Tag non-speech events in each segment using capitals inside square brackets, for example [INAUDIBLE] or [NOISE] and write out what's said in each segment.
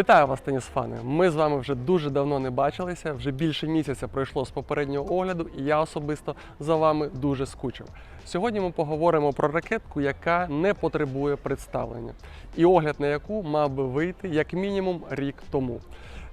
Вітаю вас, тенісфани! Ми з вами вже дуже давно не бачилися. Вже більше місяця пройшло з попереднього огляду, і я особисто за вами дуже скучив. Сьогодні ми поговоримо про ракетку, яка не потребує представлення, і огляд на яку мав би вийти як мінімум рік тому.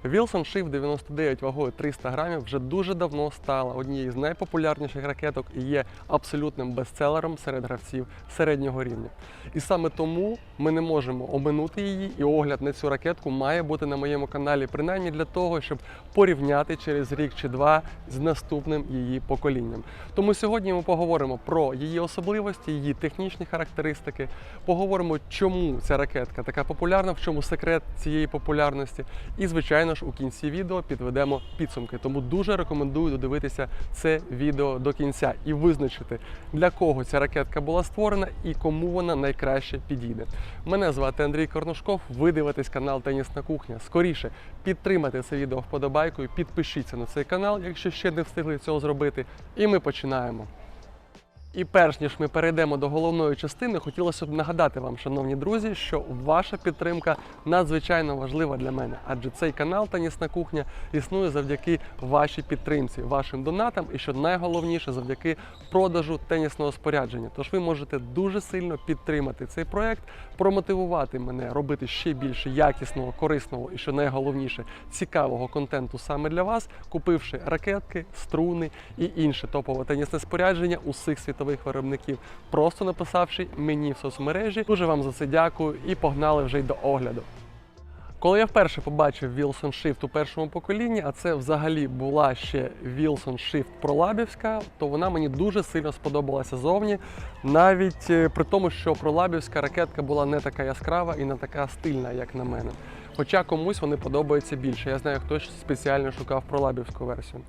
Wilson Shift 99 вагою 300 грамів вже дуже давно стала однією з найпопулярніших ракеток і є абсолютним бестселером серед гравців середнього рівня. І саме тому ми не можемо оминути її, і огляд на цю ракетку має бути на моєму каналі, принаймні для того, щоб порівняти через рік чи два з наступним її поколінням. Тому сьогодні ми поговоримо про її особливості, її технічні характеристики, поговоримо, чому ця ракетка така популярна, в чому секрет цієї популярності. І, звичайно ж, у кінці відео підведемо підсумки. Тому дуже рекомендую додивитися це відео до кінця і визначити, для кого ця ракетка була створена і кому вона найкраще підійде. Мене звати Андрій Корнушков. Ви дивитесь канал Тенісна кухня. Скоріше підтримайте це відео вподобайкою, підпишіться на цей канал, якщо ще не встигли цього зробити. І ми починаємо. І перш ніж ми перейдемо до головної частини, хотілося б нагадати вам, шановні друзі, що ваша підтримка надзвичайно важлива для мене, адже цей канал Тенісна кухня існує завдяки вашій підтримці, вашим донатам, і що найголовніше завдяки продажу тенісного спорядження. Тож ви можете дуже сильно підтримати цей проект, промотивувати мене робити ще більше якісного, корисного і що найголовніше цікавого контенту саме для вас, купивши ракетки, струни і інше топове тенісне спорядження усіх світових виробників, просто написавши мені в соцмережі. Дуже вам за це дякую і погнали вже й до огляду. Коли я вперше побачив Wilson Shift у першому поколінні, а це взагалі була ще Wilson Shift пролабівська, то вона мені дуже сильно сподобалася зовні, навіть е, при тому, що пролабівська ракетка була не така яскрава і не така стильна, як на мене. Хоча комусь вони подобаються більше. Я знаю, хтось спеціально шукав пролабівську версію.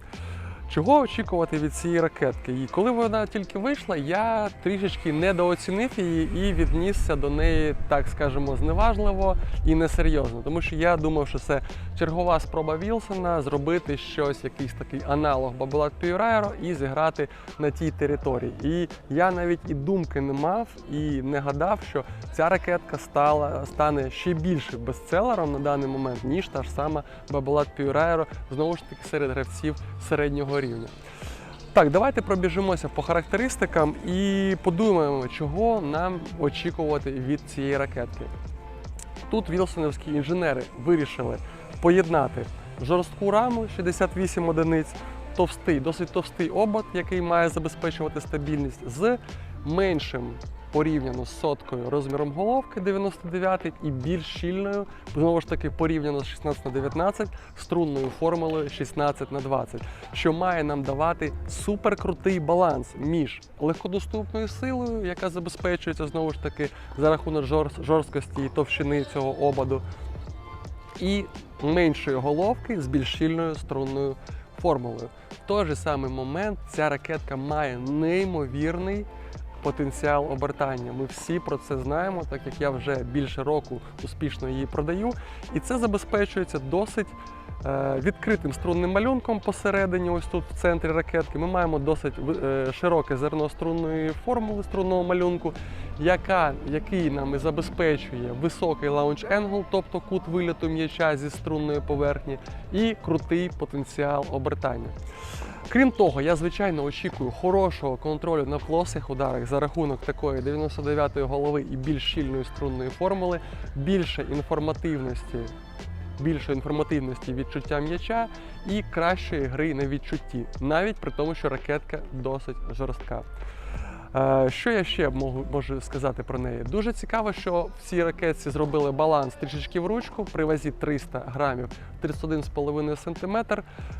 Чого очікувати від цієї ракетки? І коли вона тільки вийшла, я трішечки недооцінив її і віднісся до неї, так скажемо, зневажливо і несерйозно. Тому що я думав, що це чергова спроба Вілсона зробити щось, якийсь такий аналог Бабулат Пюрайро і зіграти на тій території. І я навіть і думки не мав і не гадав, що ця ракетка стала стане ще більше бестселером на даний момент, ніж та ж сама Бабулат Пюрайро, знову ж таки серед гравців середнього рівня. Так, давайте пробіжимося по характеристикам і подумаємо, чого нам очікувати від цієї ракетки. Тут вілсонівські інженери вирішили поєднати жорстку раму 68 одиниць, товстий, досить товстий обод, який має забезпечувати стабільність, з меншим порівняно з соткою розміром головки 99 і більш щільною, знову ж таки порівняно з 16 на 19 струнною формулою 16 на 20, що має нам давати суперкрутий баланс між легкодоступною силою, яка забезпечується знову ж таки за рахунок жорсткості і товщини цього ободу, і меншої головки з більш щільною струнною формулою. В той же самий момент ця ракетка має неймовірний потенціал обертання. Ми всі про це знаємо, так як я вже більше року успішно її продаю. І це забезпечується досить е, відкритим струнним малюнком посередині, ось тут в центрі ракетки. Ми маємо досить е, широке зерно струнної формули струнного малюнку, яка, який нам і забезпечує високий лаунч енгл, тобто кут виліту м'яча зі струнної поверхні, і крутий потенціал обертання. Крім того, я звичайно очікую хорошого контролю на плосих ударах за рахунок такої 99-ї голови і більш щільної струнної формули, більше інформативності, більшої інформативності відчуття м'яча і кращої гри на відчутті, навіть при тому, що ракетка досить жорстка. Е, Що я ще можу, сказати про неї? Дуже цікаво, що в цій ракетці зробили баланс трішечки в ручку при вазі 300 грамів 31,5 см.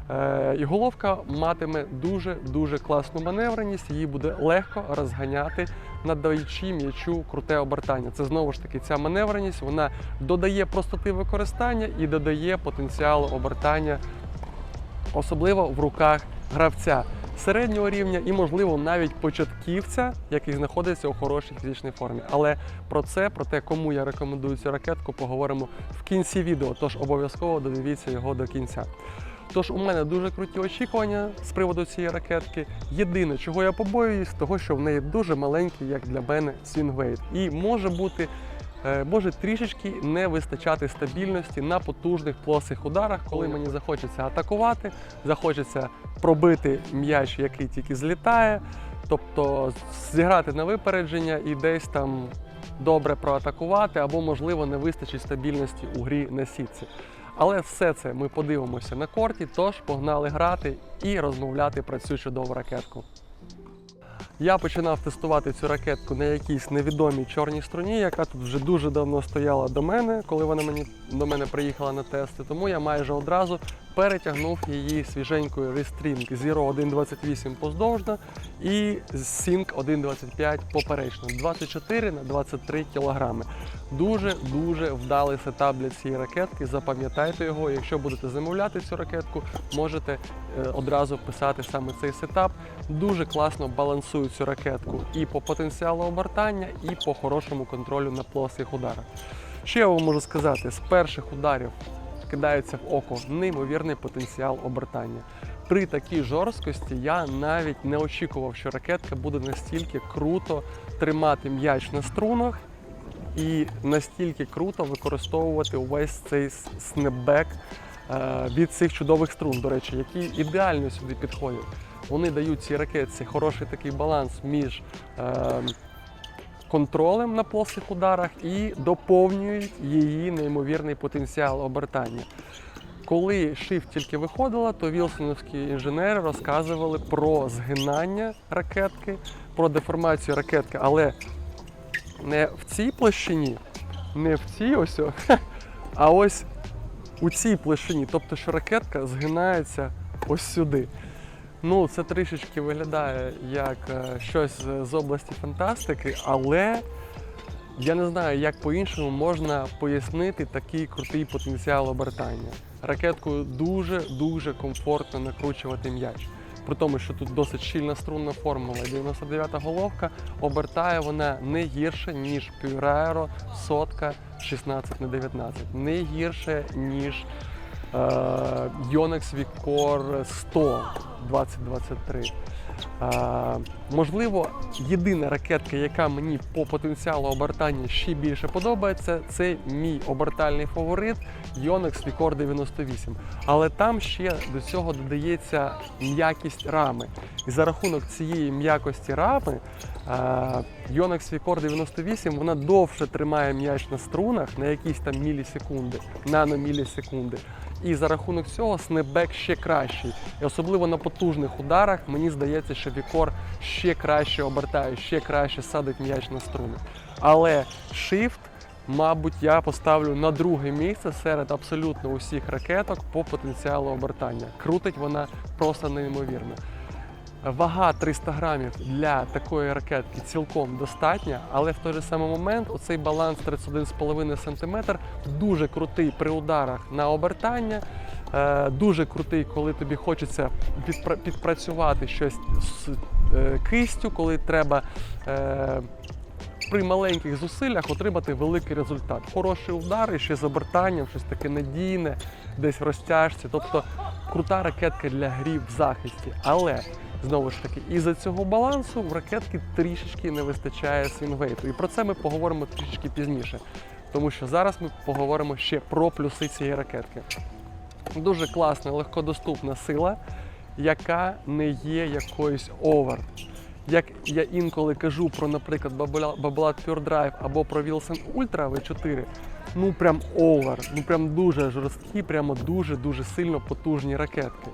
Е, І головка матиме дуже-дуже класну маневреність, її буде легко розганяти, надаючи м'ячу круте обертання. Це знову ж таки ця маневреність, вона додає простоти використання і додає потенціалу обертання, особливо в руках гравця середнього рівня і, можливо, навіть початківця, який знаходиться у хорошій фізичній формі. Але про це, про те, кому я рекомендую цю ракетку, поговоримо в кінці відео. Тож обов'язково додивіться його до кінця. Тож у мене дуже круті очікування з приводу цієї ракетки. Єдине, чого я побоююсь, того, що в неї дуже маленький, як для мене, свінгвейт. І може бути може трішечки не вистачати стабільності на потужних плосих ударах, коли мені захочеться атакувати, захочеться пробити м'яч, який тільки злітає, тобто зіграти на випередження і десь там добре проатакувати, або, можливо, не вистачить стабільності у грі на сітці. Але все це ми подивимося на корті, тож погнали грати і розмовляти про цю чудову ракетку. Я починав тестувати цю ракетку на якійсь невідомій чорній струні, яка тут вже дуже давно стояла до мене, коли вона мені до мене приїхала на тести. Тому я майже одразу перетягнув її свіженькою Restring Zero 1.28 поздовжна і Sync 1.25 поперечно 24 на 23 кілограми. Дуже дуже вдалий сетап для цієї ракетки. Запам'ятайте його. Якщо будете замовляти цю ракетку, можете е, одразу писати саме цей сетап. Дуже класно балансують цю ракетку і по потенціалу обертання, і по хорошому контролю на плоских ударах. Що я вам можу сказати? З перших ударів кидається в око неймовірний потенціал обертання. При такій жорсткості я навіть не очікував, що ракетка буде настільки круто тримати м'яч на струнах і настільки круто використовувати увесь цей снепбек е, від цих чудових струн, до речі, які ідеально сюди підходять. Вони дають цій ракетці хороший такий баланс між е, контролем на плоских ударах і доповнюють її неймовірний потенціал обертання. Коли Shift тільки виходила, то вілсоновські інженери розказували про згинання ракетки, про деформацію ракетки, але не в цій площині, не в цій ось, [LAUGHS] а ось у цій площині. Тобто, що ракетка згинається ось сюди. Ну, це трішечки виглядає як е, щось з- області фантастики, але я не знаю, як по-іншому можна пояснити такий крутий потенціал обертання. Ракеткою дуже-дуже комфортно накручувати м'яч. При тому, що тут досить щільна струнна формула, 99-та головка, обертає вона не гірше, ніж Pure сотка 16 на 19 не гірше, ніж Yonex Vicor 100 2023. Е, можливо, єдина ракетка, яка мені по потенціалу обертання ще більше подобається, це мій обертальний фаворит Yonex Vicor 98. Але там ще до цього додається м'якість рами. І за рахунок цієї м'якості рами е, Yonex Vicor 98 вона довше тримає м'яч на струнах на якісь там мілісекунди, наномілісекунди. І за рахунок цього снебек ще кращий. І особливо на потужних ударах мені здається, що Вікор ще краще обертає, ще краще садить м'яч на струни. Але Shift, мабуть, я поставлю на друге місце серед абсолютно усіх ракеток по потенціалу обертання. Крутить вона просто неймовірно. Вага 300 грамів для такої ракетки цілком достатня, але в той же самий момент оцей баланс 31,5 см дуже крутий при ударах на обертання, е, дуже крутий, коли тобі хочеться підпра- підпрацювати щось з е, кистю, коли треба. е, При маленьких зусиллях отримати великий результат. Хороший удар і ще з обертанням, щось таке надійне, десь в розтяжці. Тобто крута ракетка для грів в захисті. Але знову ж таки, із-за цього балансу в ракетки трішечки не вистачає свінгвейту. І про це ми поговоримо трішечки пізніше. Тому що зараз ми поговоримо ще про плюси цієї ракетки. Дуже класна, легкодоступна сила, яка не є якоюсь овер. Як я інколи кажу про, наприклад, Babolat Pure Drive або про Wilson Ultra V4, ну прям овер, ну прям дуже жорсткі, прямо дуже-дуже сильно потужні ракетки.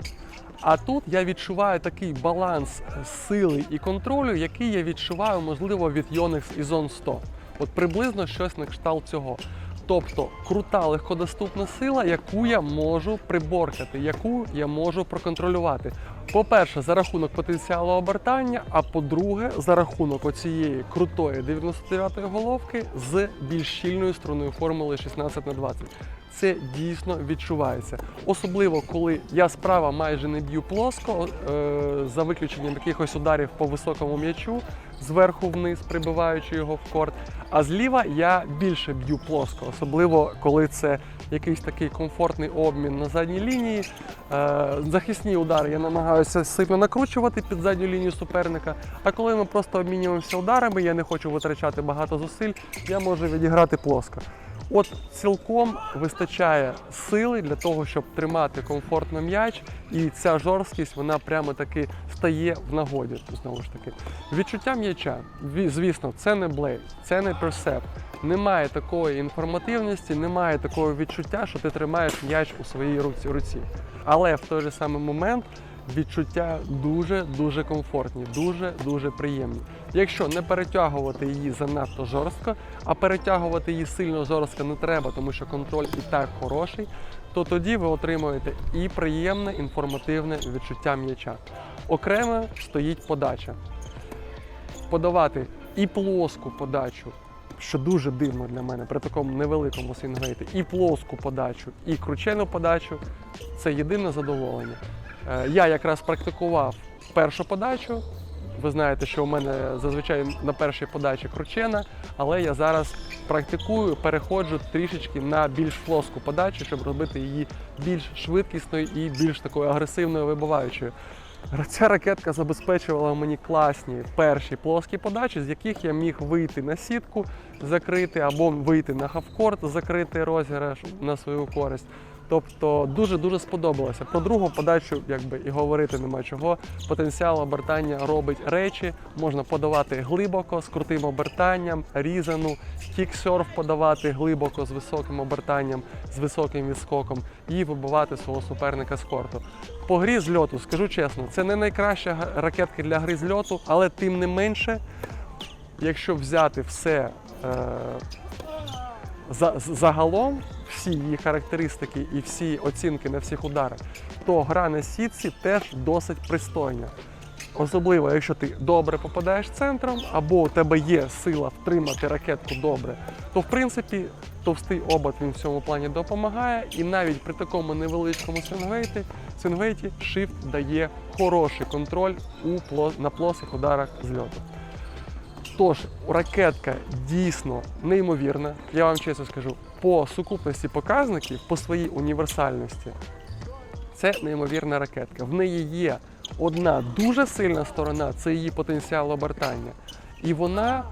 А тут я відчуваю такий баланс сили і контролю, який я відчуваю, можливо, від Yonex Ізон 100. От приблизно щось на кшталт цього. Тобто крута легкодоступна сила, яку я можу приборкати, яку я можу проконтролювати. По-перше, за рахунок потенціалу обертання, а по-друге, за рахунок оцієї крутої 99-ї головки з більш щільною струною формули 16 на 20 це дійсно відчувається. Особливо, коли я справа майже не б'ю плоско, е, за виключенням якихось ударів по високому м'ячу, зверху вниз, прибиваючи його в корт. А зліва я більше б'ю плоско, особливо коли це якийсь такий комфортний обмін на задній лінії. Е, захисні удари я намагаюся. сильно накручувати під задню лінію суперника. А коли ми просто обмінюємося ударами, я не хочу витрачати багато зусиль, я можу відіграти плоско. От цілком вистачає сили для того, щоб тримати комфортно м'яч, і ця жорсткість вона прямо таки стає в нагоді. Знову ж таки, відчуття м'яча. Звісно, це не блейд, це не персепт. Немає такої інформативності, немає такого відчуття, що ти тримаєш м'яч у своїй руці. Але в той же самий момент відчуття дуже дуже комфортні, дуже дуже приємні. Якщо не перетягувати її занадто жорстко, а перетягувати її сильно жорстко не треба, тому що контроль і так хороший, то тоді ви отримуєте і приємне інформативне відчуття м'яча. Окремо стоїть подача. Подавати і плоску подачу, що дуже дивно для мене при такому невеликому свінгвейті, і плоску подачу, і кручену подачу це єдине задоволення. Е, Я якраз практикував першу подачу. Ви знаєте, що у мене зазвичай на першій подачі кручена, але я зараз практикую, переходжу трішечки на більш плоску подачу, щоб робити її більш швидкісною і більш такою агресивною вибиваючою. Ця ракетка забезпечувала мені класні перші плоскі подачі, з яких я міг вийти на сітку, закрити або вийти на хавкорт, закрити розіграш на свою користь. Тобто дуже-дуже сподобалося. Про другу подачу якби і говорити нема чого. Потенціал обертання робить речі, можна подавати глибоко з крутим обертанням, різану, кіксерф подавати глибоко з високим обертанням, з високим відскоком і вибивати свого суперника з корту. По грі з льоту, скажу чесно, це не найкраща ракетка для гри з льоту, але тим не менше, якщо взяти все е, за, загалом, всі її характеристики і всі оцінки на всіх ударах, то гра на сітці теж досить пристойна. Особливо, якщо ти добре попадаєш центром, або у тебе є сила втримати ракетку добре, то в принципі товстий обод він в цьому плані допомагає. І навіть при такому невеличкому свінгвейті, свінгвейті shift дає хороший контроль у на плосих ударах з льоту. Тож, ракетка дійсно неймовірна. Я вам чесно скажу, по сукупності показників, по своїй універсальності, це неймовірна ракетка. В неї є одна дуже сильна сторона це її потенціал обертання. І вона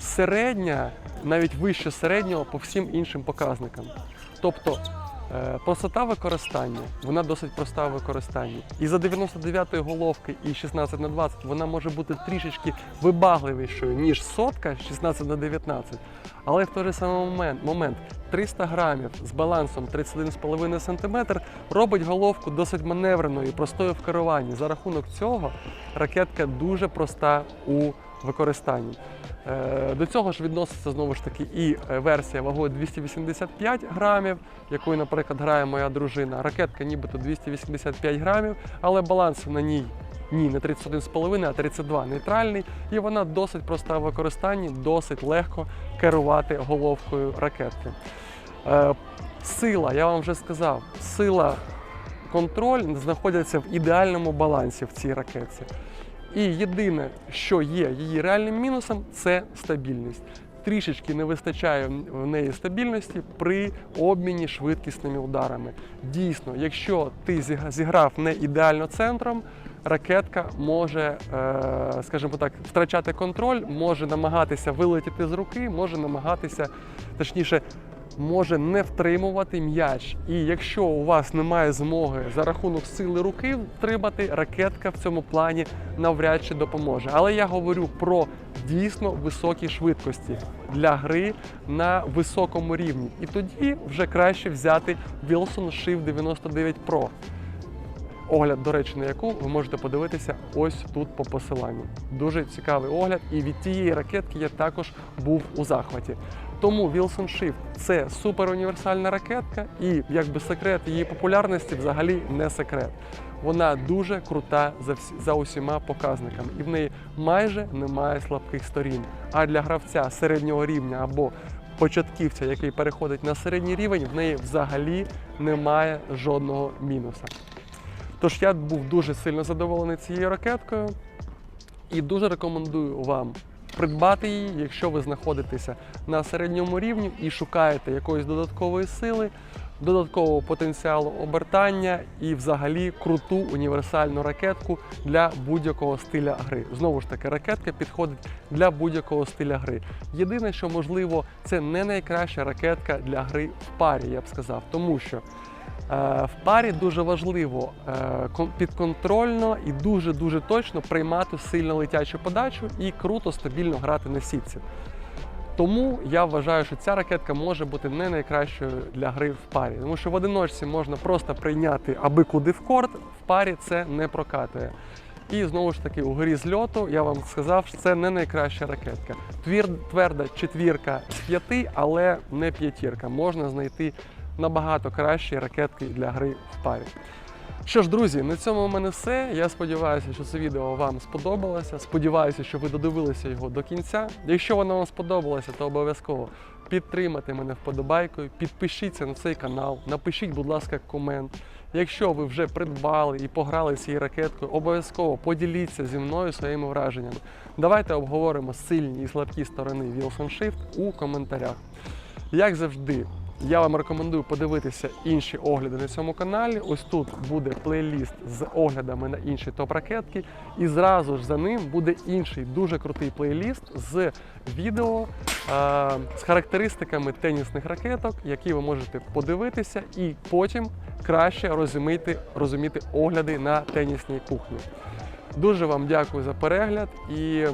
середня, навіть вище середнього по всім іншим показникам. Тобто простота використання, вона досить проста в використанні. І за 99-ї головки і 16 на 20 вона може бути трішечки вибагливішою, ніж сотка 16 на 19. Але в той же самий момент, момент 300 грамів з балансом 31,5 см робить головку досить маневреною і простою в керуванні. За рахунок цього ракетка дуже проста у використанні. Е, До цього ж відноситься знову ж таки і е, версія вагою 285 грамів, якою, наприклад, грає моя дружина. Ракетка нібито 285 грамів, але баланс на ній ні, не 31,5, а 32 нейтральний, і вона досить проста в використанні, досить легко керувати головкою ракетки. Е, Сила, я вам вже сказав, сила контроль знаходяться в ідеальному балансі в цій ракетці. І єдине, що є її реальним мінусом, це стабільність. Трішечки не вистачає в неї стабільності при обміні швидкісними ударами. Дійсно, якщо ти зіграв не ідеально центром, ракетка може, е, скажімо так, втрачати контроль, може намагатися вилетіти з руки, може намагатися, точніше, може не втримувати м'яч. І якщо у вас немає змоги за рахунок сили руки втримати, ракетка в цьому плані навряд чи допоможе. Але я говорю про дійсно високі швидкості для гри на високому рівні. І тоді вже краще взяти Wilson Shift 99 Pro. Огляд, до речі, на яку ви можете подивитися ось тут по посиланню. Дуже цікавий огляд, і від тієї ракетки я також був у захваті. Тому Wilson Shift – це супер універсальна ракетка, і якби секрет її популярності взагалі не секрет. Вона дуже крута за всі за усіма показниками, і в неї майже немає слабких сторін. А для гравця середнього рівня або початківця, який переходить на середній рівень, в неї взагалі немає жодного мінуса. Тож я був дуже сильно задоволений цією ракеткою і дуже рекомендую вам придбати її, якщо ви знаходитеся на середньому рівні і шукаєте якоїсь додаткової сили. додаткового потенціалу обертання і взагалі круту універсальну ракетку для будь-якого стиля гри. Знову ж таки, ракетка підходить для будь-якого стиля гри. Єдине, що можливо, це не найкраща ракетка для гри в парі, я б сказав, тому що в парі дуже важливо е, підконтрольно і дуже дуже точно приймати сильно летячу подачу і круто стабільно грати на сітці. Тому я вважаю, що ця ракетка може бути не найкращою для гри в парі, тому що в одиночці можна просто прийняти аби куди в корт, в парі це не прокатує. І знову ж таки, у грі з льоту я вам сказав, що це не найкраща ракетка. Твір, тверда четвірка з п'яти, але не п'ятірка. Можна знайти набагато кращі ракетки для гри в парі. Що ж, друзі, на цьому у мене все. Я сподіваюся, що це відео вам сподобалося. Сподіваюся, що ви додивилися його до кінця. Якщо воно вам сподобалося, то обов'язково підтримайте мене вподобайкою, підпишіться на цей канал, напишіть, будь ласка, комент. Якщо ви вже придбали і пограли цією ракеткою, обов'язково поділіться зі мною своїми враженнями. Давайте обговоримо сильні і слабкі сторони Wilson Shift у коментарях. Як завжди, я вам рекомендую подивитися інші огляди на цьому каналі. Ось тут буде плейліст з оглядами на інші топ-ракетки, і зразу ж за ним буде інший дуже крутий плейліст з відео е, з характеристиками тенісних ракеток, які ви можете подивитися, і потім краще розуміти, розуміти огляди на тенісній кухні. Дуже вам дякую за перегляд і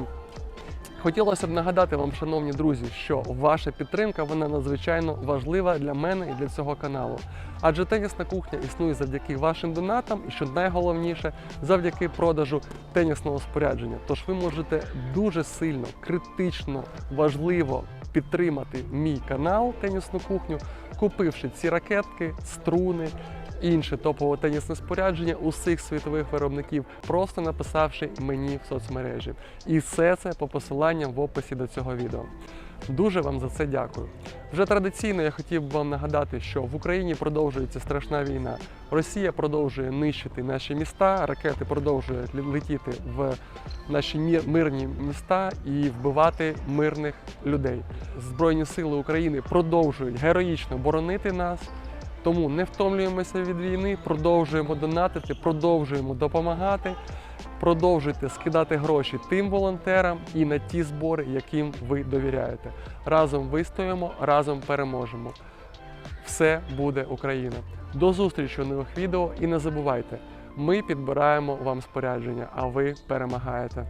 Хотілося б нагадати вам, шановні друзі, що ваша підтримка вона надзвичайно важлива для мене і для цього каналу. Адже тенісна кухня існує завдяки вашим донатам, і що найголовніше, завдяки продажу тенісного спорядження. Тож ви можете дуже сильно, критично, важливо підтримати мій канал Тенісну кухню, купивши ці ракетки, струни. Інше топове тенісне спорядження усіх світових виробників, просто написавши мені в соцмережі. І все це по посиланням в описі до цього відео. Дуже вам за це дякую. Вже традиційно я хотів би вам нагадати, що в Україні продовжується страшна війна. Росія продовжує нищити наші міста, ракети продовжують летіти в наші мирні міста і вбивати мирних людей. Збройні сили України продовжують героїчно боронити нас. Тому не втомлюємося від війни, продовжуємо донатити, продовжуємо допомагати. Продовжуйте скидати гроші тим волонтерам і на ті збори, яким ви довіряєте. Разом вистоїмо, разом переможемо. Все буде Україна. До зустрічі у нових відео і не забувайте, ми підбираємо вам спорядження, а ви перемагаєте.